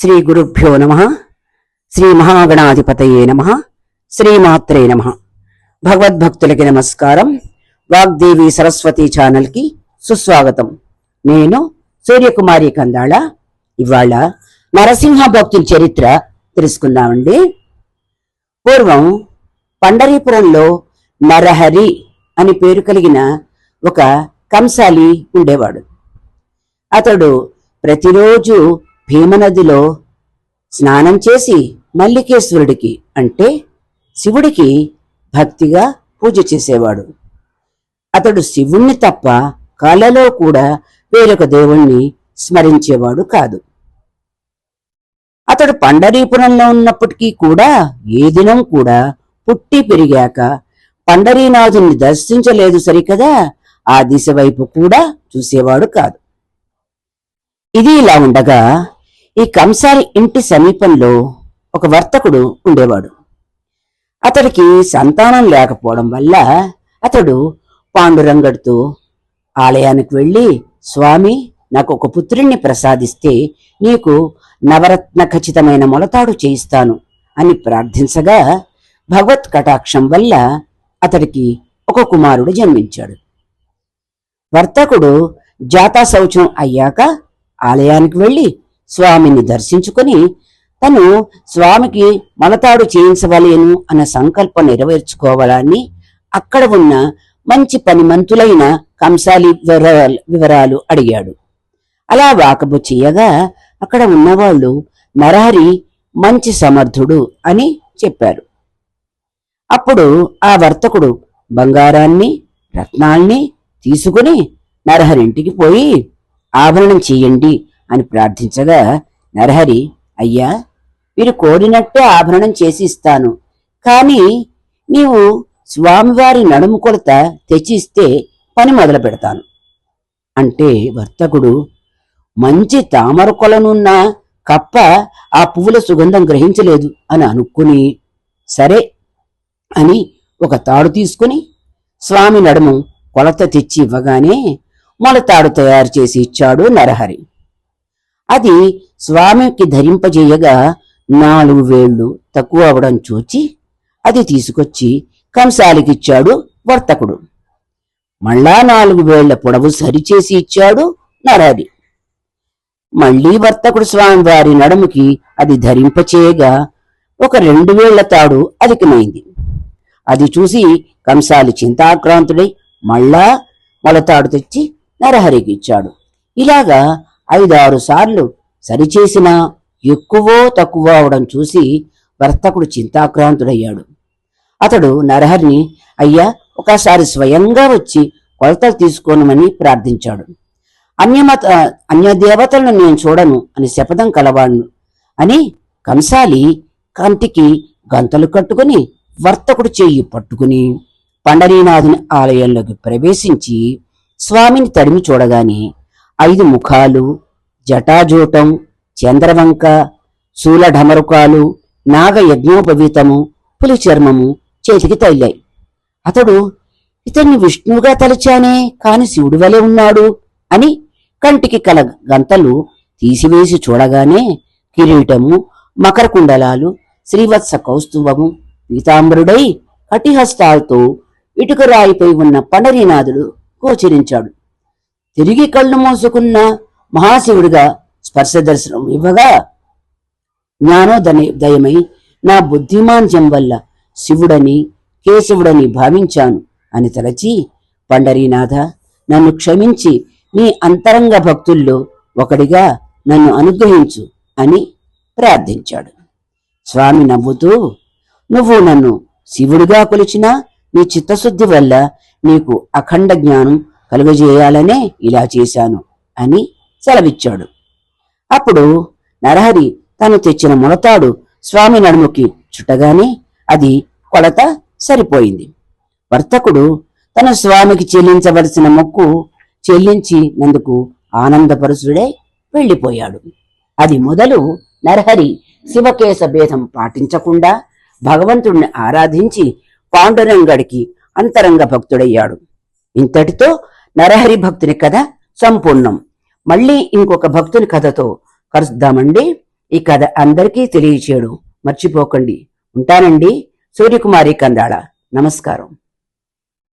శ్రీ గురుభ్యో నమ శ్రీ మహాగణాధిపతయే నమ శ్రీమాత్రే నమ. భగవద్భక్తులకి నమస్కారం. వాగ్దేవి సరస్వతి ఛానల్కి సుస్వాగతం. నేను సూర్యకుమారి కందాళ. ఇవాళ నరసింహ భక్తుల చరిత్ర తెలుసుకుందామండి. పూర్వం పండరీపురంలో నరహరి అని పేరు కలిగిన ఒక కంసాలి ఉండేవాడు. అతడు ప్రతిరోజు భీమనదిలో స్నానం చేసి మల్లికేశ్వరుడికి అంటే శివుడికి భక్తిగా పూజ చేసేవాడు. అతడు శివుణ్ణి తప్ప కలలో కూడా వేరొక దేవుణ్ణి స్మరించేవాడు కాదు. అతడు పండరీపురంలో ఉన్నప్పటికీ కూడా ఏ దినం కూడా పుట్టి పెరిగాక పండరీనాథుని దర్శించలేదు సరికదా ఆ దిశ వైపు కూడా చూసేవాడు కాదు. ఇది ఇలా ఉండగా ఈ కంసారి ఇంటి సమీపంలో ఒక వర్తకుడు ఉండేవాడు. అతడికి సంతానం లేకపోవడం వల్ల అతడు పాండురంగడితో ఆలయానికి వెళ్ళి స్వామి నాకు ఒక పుత్రుణ్ణి ప్రసాదిస్తే నీకు నవరత్న ఖచ్చితమైన మొలతాడు చేయిస్తాను అని ప్రార్థించగా భగవత్ కటాక్షం వల్ల అతడికి ఒక కుమారుడు జన్మించాడు. వర్తకుడు జాతా శౌచం అయ్యాక ఆలయానికి వెళ్ళి స్వామిని దర్శించుకుని తను స్వామికి మలతాడు చేయించవలేను అన్న సంకల్పం నెరవేర్చుకోవాలని అక్కడ ఉన్న మంచి పనిమంతులైన కంసాలి వివరాలు వివరాలు అడిగాడు. అలా వాకబు చేయగా అక్కడ ఉన్నవాళ్ళు నరహరి మంచి సమర్థుడు అని చెప్పారు. అప్పుడు ఆ వర్తకుడు బంగారాన్ని రత్నాల్ని తీసుకుని నరహరింటికి పోయి ఆభరణం చెయ్యండి అని ప్రార్థించగా నరహరి అయ్యా మీరు కోరినట్టే ఆభరణం చేసి ఇస్తాను. కానీ నీవు స్వామివారి నడుము కొలత తెచ్చిస్తే పని మొదలు పెడతాను. అంటే వర్తకుడు మంచి తామర కొలనున్న కప్ప ఆ పువ్వుల సుగంధం గ్రహించలేదు అని అనుకుని సరే అని ఒక తాడు తీసుకుని స్వామి నడుము కొలత తెచ్చి ఇవ్వగానే మొలతాడు తయారు చేసి ఇచ్చాడు నరహరి. అది స్వామికి ధరింపజేయగా నాలుగు వేళ్ళు తక్కువ అవడం చూచి అది తీసుకొచ్చి కంసాలికిచ్చాడు వర్తకుడు. మళ్ళా నాలుగు వేళ్ళ పొడవు సరిచేసి ఇచ్చాడు నరహరి మళ్ళీ వర్తకుడు స్వామివారి నడుముకి అది ధరింపచేయగా ఒక రెండు వేళ్ళ తాడు అధికమైంది. అది చూసి కంసాలి చింతాక్రాంతుడై మళ్ళా మొలతాడు తెచ్చి నరహరికి ఇచ్చాడు. ఇలాగా ఐదారు సార్లు సరిచేసినా ఎక్కువో తక్కువ అవడం చూసి వర్తకుడు చింతాక్రాంతుడయ్యాడు. అతడు నరహరిని అయ్యా ఒకసారి స్వయంగా వచ్చి కొలతలు తీసుకోనమని ప్రార్థించాడు. అన్యమత అన్యదేవతలను నేను చూడను అని శపథం కలవాడు అని కంసాలి కంటికి గంతలు కట్టుకుని వర్తకుడు చెయ్యి పట్టుకుని పండరీనాథుని ఆలయంలోకి ప్రవేశించి స్వామిని తడిమి చూడగానే ఐదు ముఖాలు జటాజూటం చంద్రవంక శూలఢమరుకాలు నాగ యజ్ఞోపవీతము పులి చర్మము చేతికి తగిలాయి. అతడు ఇతన్ని విష్ణువుగా తలచానే కాని శివుడి వలె ఉన్నాడు అని కంటికి కల గంతలు తీసివేసి చూడగానే కిరీటము మకర కుండలాలు శ్రీవత్స కౌస్తుభము పీతాంబరుడై కటిహస్తాలతో ఇటుకరాయిపై ఉన్న పండరీనాథుడు గోచరించాడు. తిరిగి కళ్ళు మూసుకున్న మహాశివుడిగా స్పర్శ దర్శనం ఇవ్వగా జ్ఞానోదయమై నా బుద్ధిమాంద్యం వల్ల శివుడని కేశవుడని భావించాను అని తలచి పండరీనాథ నన్ను క్షమించి నీ అంతరంగ భక్తుల్లో ఒకడిగా నన్ను అనుగ్రహించు అని ప్రార్థించాడు. స్వామి నవ్వుతూ నువ్వు నన్ను శివుడిగా కొలిచినా నీ చిత్తశుద్ధి వల్ల నీకు అఖండ జ్ఞానం కలుగజేయాలనే ఇలా చేశాను అని సెలవిచ్చాడు. అప్పుడు నరహరి తను తెచ్చిన ములతాడు స్వామి నడుముకి చుట్టగానే అది కొలత సరిపోయింది. వర్తకుడు తన స్వామికి చెల్లించవలసిన మొక్కు చెల్లించినందుకు ఆనందపరుసుడై వెళ్ళిపోయాడు. అది మొదలు నరహరి శివకేశ భేదం పాటించకుండా భగవంతుణ్ణి ఆరాధించి పాండురంగడికి అంతరంగ భక్తుడయ్యాడు. ఇంతటితో నరహరి భక్తుని కథ సంపూర్ణం. మళ్ళీ ఇంకొక భక్తుని కథతో కలుద్దామండి. ఈ కథ అందరికీ తెలియచేయడం. మర్చిపోకండి. ఉంటానండి. సూర్యకుమారి కందాళ. నమస్కారం.